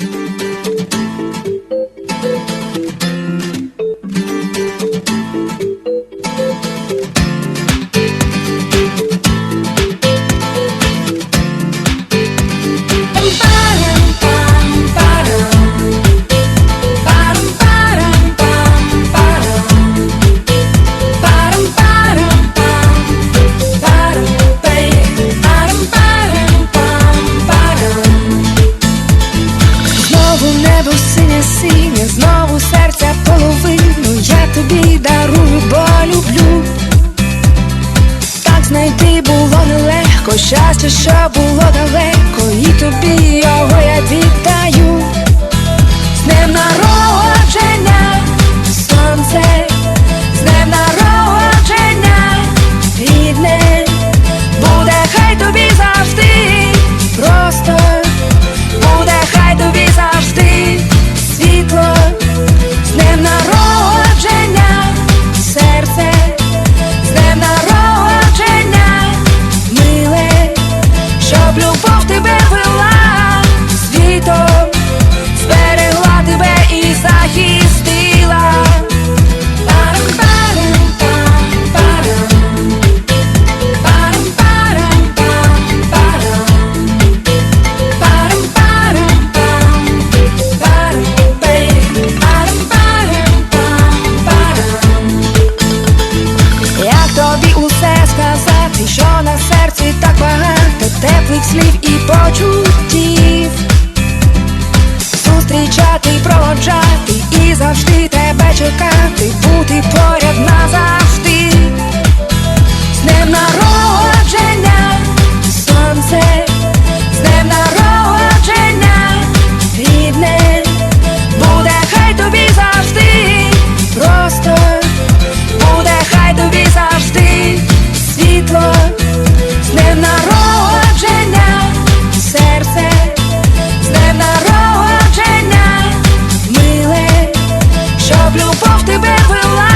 Знову небо синє знову серця половину я тобі дарую, бо люблю. Так знайти було нелегко, щастя, що було далеко, і тобі його щоб любов тебе вела.